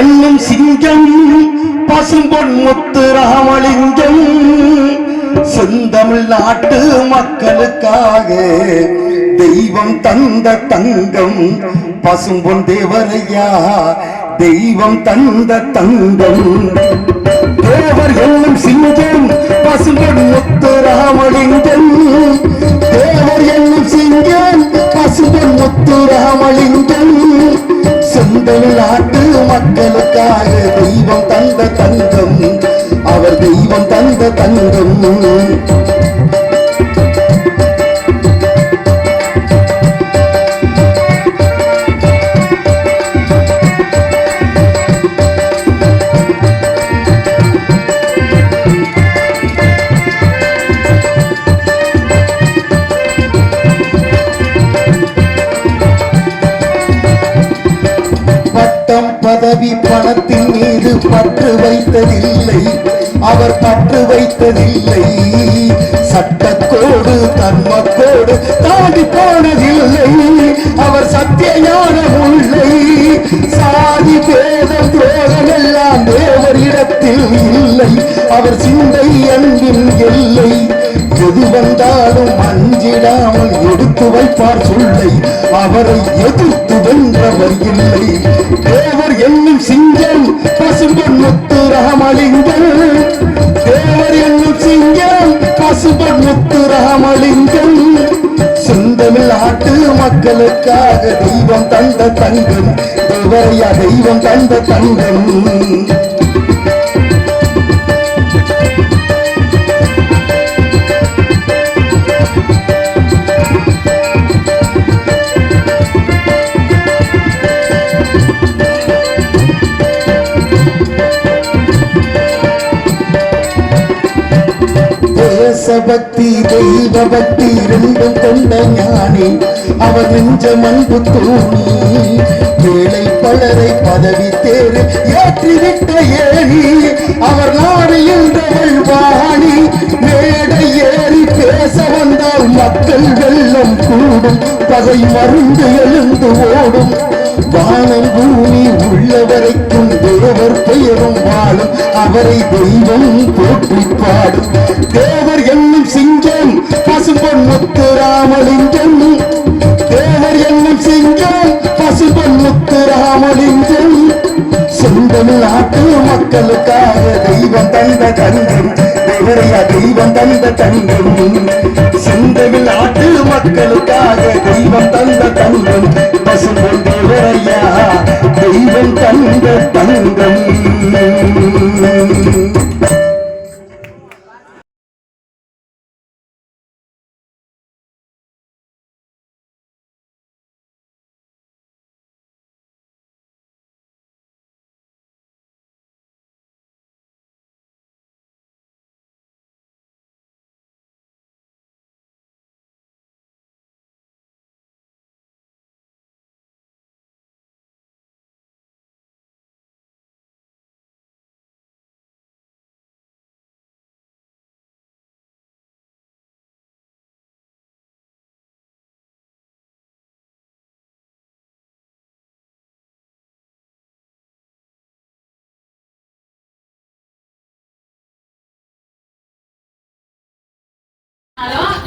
என்னும் சிங்கம் பசும்பொன் முத்து ராமலிங்கம். செந்தமிழ் நாட்டு மக்களுக்காக தெய்வம் தந்த தங்கம் பசும்பொன் தேவரையா தெய்வம் தந்த தங்கம். தேவர் என்னும் சிங்கம் பசும்பொன் முத்து ராமலிங்கம். தேவர் என்னும் சிங்கம் பசும்பொன் முத்து ராமலிங்கம். தெய்வம் தங்கம் பட்டம் பதவி பணத்தின் மீது பற்று வைத்ததில்லை. அவர் பற்று வைத்ததில்லை. சட்டத்தோடு தர்மத்தோடு தாண்டி போனதில்லை. அவர் சத்திய ஞானம் உள்ளை. சாதி பேதம் துரோகம் எல்லாம் தேவர் இடத்தில் இல்லை. அவர் சிந்தை அன்பின் எல்லை. எது வந்தாலும் அஞ்சிடாமல் எடுத்து வைப்பார் சொல்லை. அவரை எதிர்த்து வென்றவர் இல்லை. தேவர் என்னும் சிங்கம் பசும்பொன் முத்து ரகமலிங்க நண்பர் முத்து ராமலிங்கம் செந்தமிழ் நாட்டு மக்களுக்காக தெய்வம் தந்த தங்கம். தேவரையா தெய்வம் தந்த தங்கம்? தேசபக்தி தெய்வ பக்தி ரெண்டும் கொண்ட ஞானி. அவர் நெஞ்ச மண்பு தூணி ஏழை பலரை பதவி தேறு ஏற்றிவிட்ட ஏழி அவர் நாடு என்றவள் வாணி மேடை ஏறி பேச வந்தால் மக்கள் வெள்ளம் கூடும். பகை மருந்து எழுந்து ஓடும். வானம் பூமி உள்ள வரைக்கும் தேவர் பெயரும் வாழும். அவரை தெய்வம் போற்றி பாடும். தேவ சிங்கம் பசும்பொன் முத்து ராமலிங்கம் தேவர் என்னும் சிங்கம் பசும்பொன் முத்து ராமலிங்கம் செந்தமிழ் நாட்டு மக்களுக்காக தெய்வம் தந்த தங்கம். தேவரையா தெய்வம் தந்த தங்கம். செந்தமிழ் நாட்டு மக்களுக்காக தெய்வம் தந்த தங்கம். பசுபொன் தேவரையா தெய்வம் தந்த தங்கம்.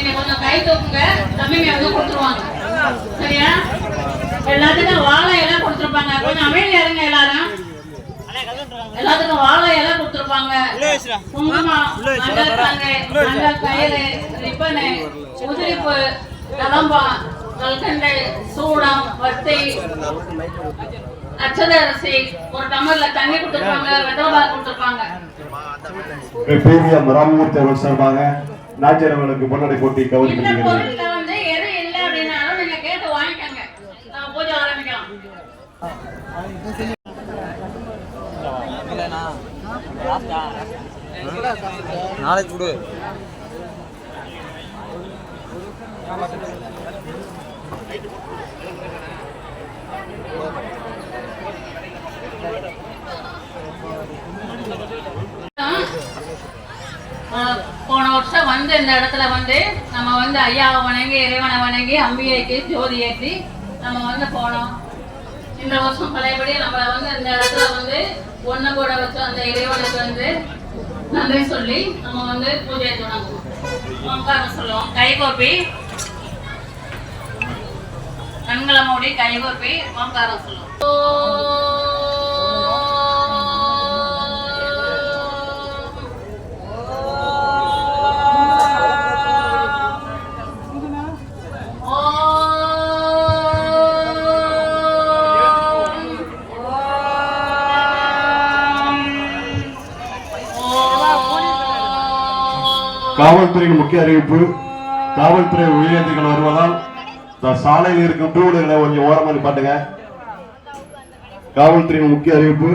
நீங்க கொஞ்சம் கை தூக்குங்க தம்பிங்க வந்து கொடுத்துருவாங்க. சரியா? எல்லாத்துக்கும் வாழை எல்லாம் கொடுத்துருப்பாங்க. கொஞ்சம் அமைதியா இருங்க எல்லாரும். எல்லாத்துக்கும் வாழை எல்லாம் கொடுத்துருப்பாங்க. குங்குமம் நல்ல கயிறு ரிப்பனு உதிரிப்பு கதம்பம் கல்கண்டை சூடம் வத்தை அச்சதரிசி ஒரு டம்ளர்ல தண்ணி கொடுத்துருப்பாங்க வெட்டோபா கொடுத்துருப்பாங்க. பெரிய மராமூர்த்தி அவர் சொல்றாங்க நாச்சியார் அவர்களுக்கு பொன்னடை போட்டி இந்த கௌரவிக்கப்படுகிறது பொருட்ல வந்து எது இல்ல அப்படின்னாலும் நீங்க கேட்டு வாங்கிக்கோங்க நம்ம பூஜை ஆரம்பிக்கலாம் நாளைக்கு கொடு ஆஹ் போன வருஷம் வந்து இந்த இடத்துல வந்து நம்ம வந்து ஐயாவை வணங்கி இறைவனை வணங்கி அம்பிகைக்கு ஜோதி ஏற்றி நம்ம வந்து போனோம். இந்த வருஷம் பழையபடி நம்மளை வந்து இந்த இடத்துல வந்து ஒன்று கூட வச்சு அந்த இறைவனுக்கு வந்து நன்றி சொல்லி நம்ம வந்து பூஜையை தொடங்குவோம். சொல்லுவோம். கைகோப்பி. கண்களை மூடி கைகோப்பி. ஓம்காரம் சொல்லுவோம். காவல்துறையின் முக்கிய அறிவிப்பு காவல்துறை உயிரிழந்துகள் வருவதால் இந்த சாலையில் இருக்கும் டூ வீலர்களை கொஞ்சம் ஓரமாக நிப்பாட்டுங்க காவல்துறையின் முக்கிய அறிவிப்பு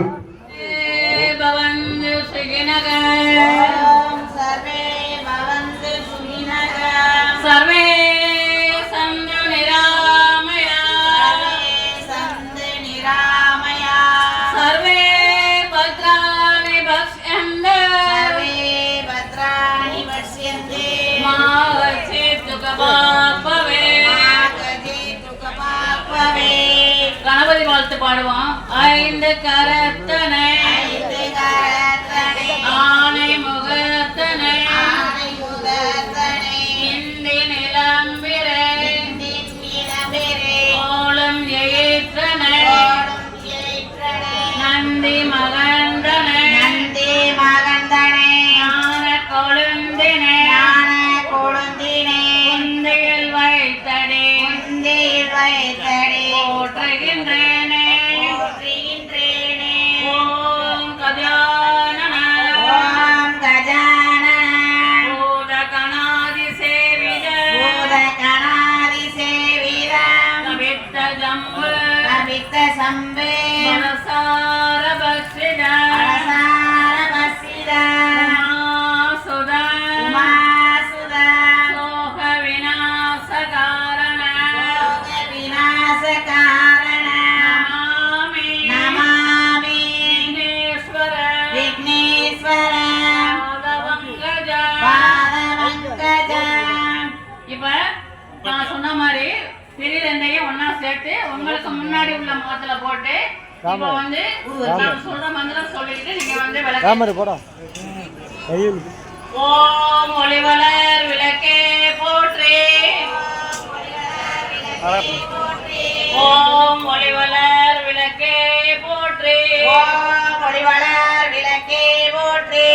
கணபதி வாழ்த்து பாடுவான் ஐந்து கரத்தனை. வைத்தடி போற்றுகின்றேனே. போற்றுகின்றேனே. ஓம் கஜானன ஓம் கஜானன பூத கணாதி சேவித பூதகணாதி சேவிதம் கவித்த ஜம்பு. கவித்த சம்பே. மாதிரி திரி ரெண்டையும் ஒண்ணா சேர்த்து உங்களுக்கு முன்னாடி உள்ள முகத்துல போட்டு இப்ப வந்து நான் சொல்ற மந்திரம் சொல்லிட்டு நீங்க வந்து விளக்கு. கேமரா போடா. கையில். ஓம் ஒளிவளர் விளக்கே போற்றி. ஓம் ஒளிவளர் விளக்கே போற்றி. ஓம் ஒளிவளர் விளக்கே போற்றி.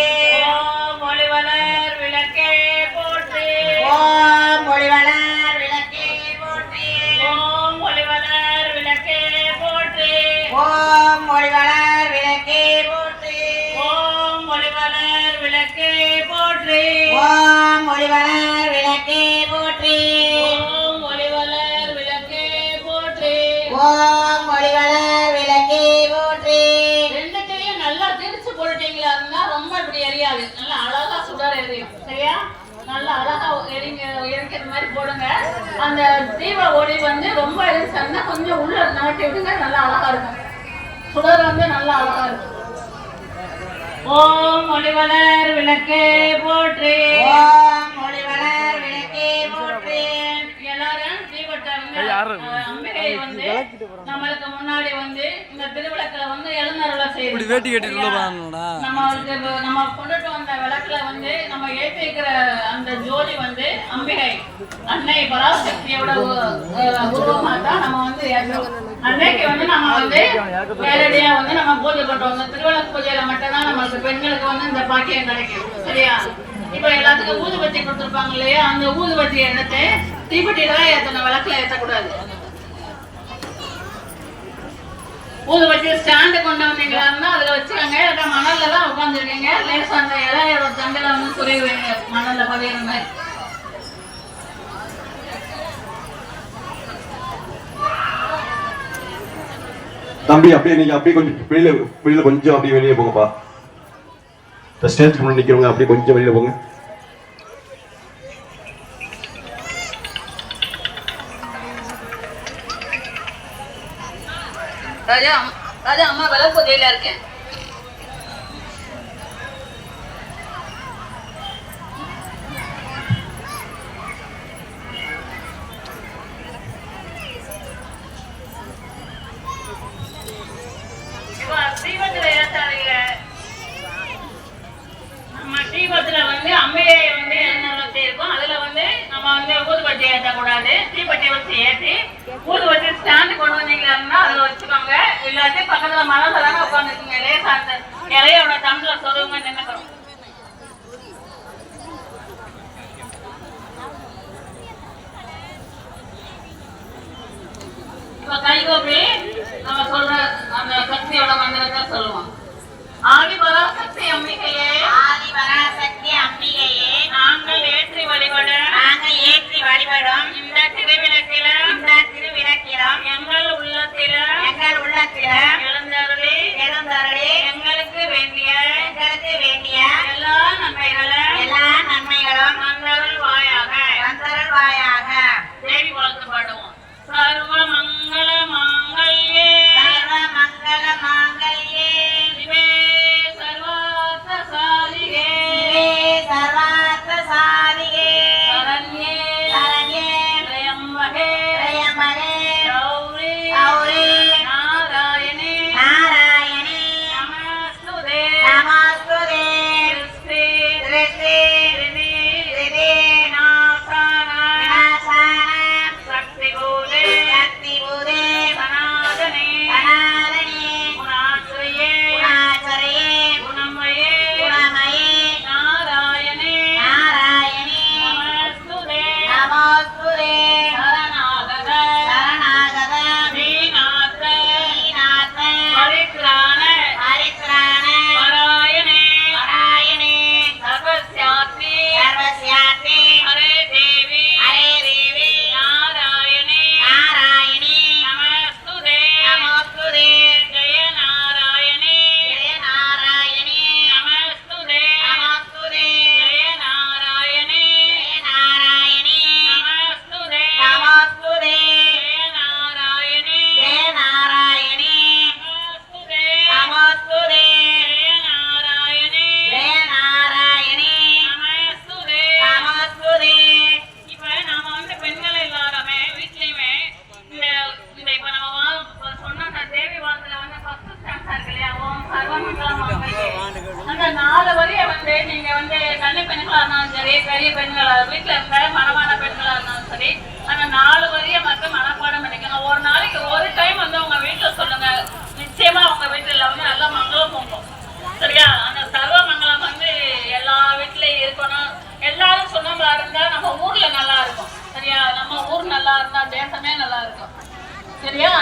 அழகா எரிங்க மாதிரி போடுங்க. அந்த தீப ஒளி வந்து ரொம்ப இருந்துச்சுன்னா கொஞ்சம் உள்ள நாட்டி விடுங்க நல்லா அழகா இருக்கும். சுடர் வந்து நல்லா அழகா இருக்கும். ஓம் ஒளிவலர் விளக்கே போற்றே. நம்மளுக்கு முன்னாடி வந்து இந்த திருவிளக்குல வந்து எழுந்தருள இப்படி வேட்டி நம்மளுக்கு நம்ம கொண்டுட்டு வந்த விளக்குல வந்து நம்ம ஏற்றி வைக்கிற அந்த ஜோதி வந்து அம்பிகை. அன்னை பராசக்தியோட உருவமா தான் நம்ம வந்து அன்னைக்கு வந்து நம்ம வந்து நேரடியா வந்து நம்ம பூஜை பண்றோம் இந்த திருவிளக்கு பூஜையில மட்டும்தான் நம்மளுக்கு பெண்களுக்கு வந்து இந்த பாக்கியம் கிடைக்கும். சரியா? இப்ப எல்லாத்துக்கும் ஊதுபத்தி கொடுத்துருப்பாங்க இல்லையா? அந்த ஊதுபத்தி எடுத்து தீப்பெட்டியில தான் ஏத்தணும் விளக்குல ஏத்தக்கூடாது. ஊதுபத்தி ஸ்டாண்டு கொண்டு வந்தீங்களா இருந்தா அதுல வச்சுக்கோங்க. இல்ல மணல்ல தான் உட்காந்துருக்கீங்க லேசா அந்த இலையோட தண்டுல வந்து சுரிய வைங்க. மணல்ல பதியிற மாதிரி. தம்பி அப்படியே நீங்க அப்படியே கொஞ்சம் வெளியில வெளியில கொஞ்சம் அப்படியே வெளியே போங்கப்பா. இந்த ஸ்டேஜ்க்கு முன்னாடி நிக்கிறவங்க அப்படியே கொஞ்சம் வெளியில போங்க. ராஜா ராஜா அம்மா விளக்கு உதவியில இருக்கேன். ஸ்ரீவன் வேதாத்தாளைய தீபத்தில் வந்து அம்மையை வந்து என்ன இருக்கும் அதில் வந்து நம்ம வந்து ஊதுபட்டி ஏற்றக்கூடாது தீப்பட்டி வச்சு ஏற்றி ஊதுபத்தி ஸ்டாண்டு கொண்டு வந்தீங்கன்னா அதில் வச்சுக்கோங்க. இல்லாட்டி பக்கத்தில் மனதில் தானே உட்காந்துருக்குங்க லேசாக அந்த இலையோட தமிழில் சொல்லுங்க நினைக்கிறோம் இப்போ கைகோபி நம்ம சொல்ற அந்த சக்தியோட மந்திரத்தை சொல்லுவோம். ஆதிபராசக்தி அம்பிகையே. ஆதிபராசக்தி அம்பிகையே. நாங்கள் ஏற்றி வழிபட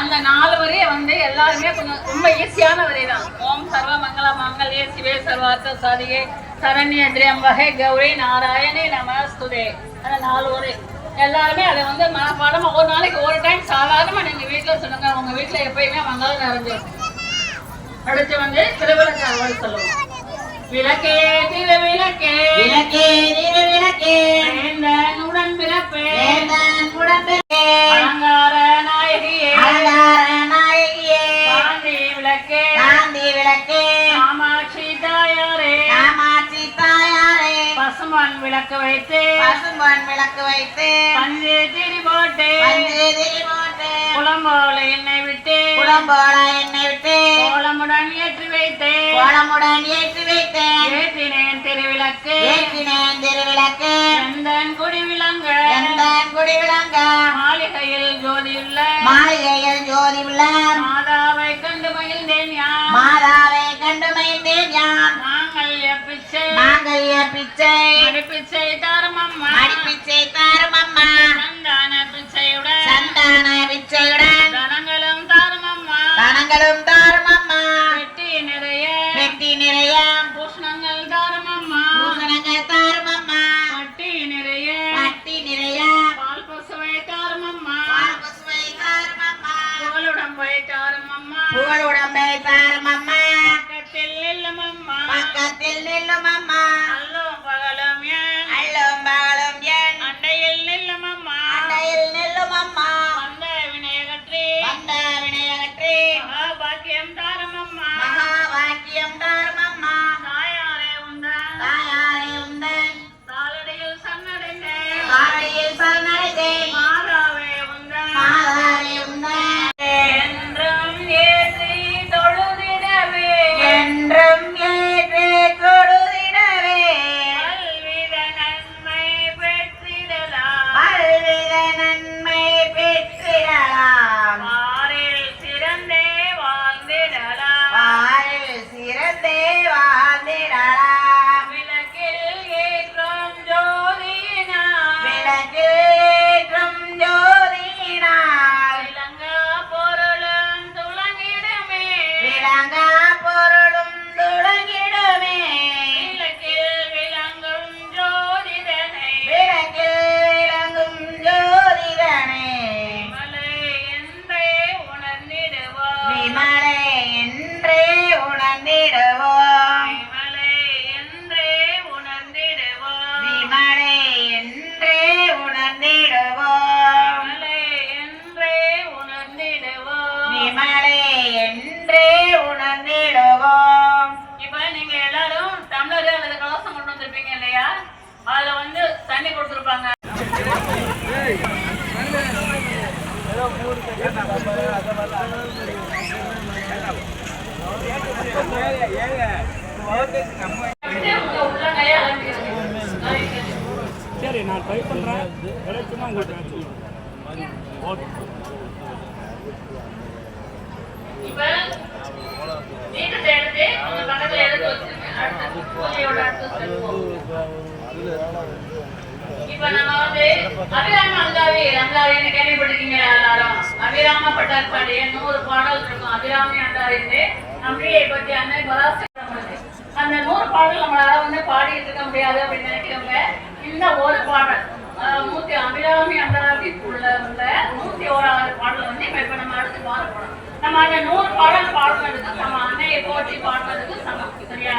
அந்த நாலு வரையே வந்து எல்லாருமே கொஞ்சம் ரொம்ப ஈஸியான வரை தான் ஓம் சர்வ மங்கள மங்களே சிவே சர்வார்த்த சாதியே சரண்ய வகை கௌரி நாராயணே நமஸ்துதே. அந்த நாலு வரை. எல்லாருமே அதை வந்து மனப்பாடமாக ஒரு நாளைக்கு ஒரு டைம் சாதாரணமாக நீங்கள் வீட்டில் சொல்லுங்க. உங்கள் வீட்டில் எப்பயுமே மங்களம் நிறைஞ்சிருக்கும் அடுத்து வந்து திருவிளக்கு சொல்லுவோம். விளக்கே திரு விளக்கே. விளக்கே விளக்கே. உடன் பிறப்பே. உடன் பிறப்பே. விளக்கு வைத்து. விளக்கு வைத்து. போட்டு. போட்டு. குளம்போல என்னை விட்டு. குளம்போல என்னை விட்டு. குளமுடன் ஏற்றி வைத்து. குளமுடன் ஏற்றி வைத்து. ஏற்றினேன் திருவிளக்கு. ஏற்றினேன் திருவிளக்கு. எந்தன் குடி விளங்க. எந்தன் குடி விளங்க. மாளிகையில் ஜோதியுள்ள. மாளிகையில் ஜோதியுள்ள. மாதாவை கண்டு மகிழ்ந்தேன் யார்? నడిపించే నడిపించే తారమమ్మ నడిపించే తారమమ్మ சரி நான் ட்ரை பண்ணுறேன் கிடைச்சுன்னா உங்களுக்கு நான் ஓகே இப்ப தீர்த்தத்தை எடுத்து உங்க பக்கத்துல எடுத்து அடுத்து பூஜையோட நம்ம வந்து அபிராம கேள்விப்பட்டிருக்கீங்க எல்லாரும் அபிராம பட்டார் பாண்டியன் நூறு பாடல் இருக்கும் அபிராமி அந்தாவின்னு நம்பியை பற்றி அன்னை பராசரி அந்த நூறு பாடல் நம்மளால வந்து பாடிட்டு இருக்க முடியாது அப்படின்னு நினைக்கிறவங்க இந்த ஒரு பாடல் நூத்தி அபிராமி அந்தாவி உள்ள உள்ள நூத்தி ஓராறு பாடல் வந்து இப்ப நம்ம அடுத்து பாட போறோம். நம்ம அந்த நூறு பாடல் பாடுனதுக்கு நம்ம அன்னையை போற்றி பாடுனதுக்கு சமம் சரியா?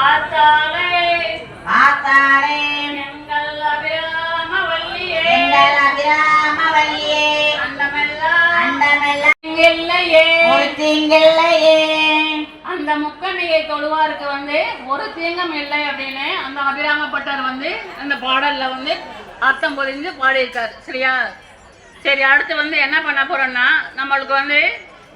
ஆத்தாலே ஆத்தாளே எங்கள் அபிராம வல்லியே எங்கள் அபிராம வழியே அண்டமெல்லாம் அண்டமெல்லாம் இல்லையே ஒரு தீங்கில்லையே அந்த தொழுவாருக்கு வந்து ஒரு தீங்கம் இல்லை அப்படின்னு அந்த அபிராமப்பட்டர் வந்து அந்த பாடல்ல வந்து அர்த்தம் பொழிஞ்சு பாடியிருக்கார். சரியா? சரி அடுத்து வந்து என்ன பண்ண போறோம்னா நம்மளுக்கு வந்து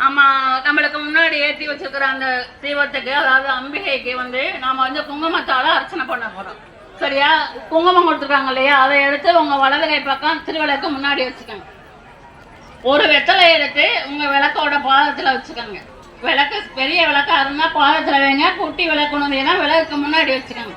நம்ம நம்மளுக்கு முன்னாடி ஏற்றி வச்சிருக்கிற அந்த தீபத்துக்கு அதாவது அம்பிகைக்கு வந்து நாம வந்து குங்குமத்தால அர்ச்சனை பண்ண போறோம். சரியா? குங்குமம் கொடுத்துருக்காங்க இல்லையா? அதை எடுத்து உங்க வலது கை பக்கம் திருவிளக்கு முன்னாடி வச்சுக்கோங்க. ஒரு வெத்தலை எடுத்து உங்க விளக்கோட பாதத்துல வச்சுக்கோங்க. விளக்கு பெரிய விளக்கா இருந்தா பாதத்தில் வைங்க குட்டி விளக்கு கொண்டு விளக்கு விளக்குக்கு முன்னாடி வச்சுக்கோங்க.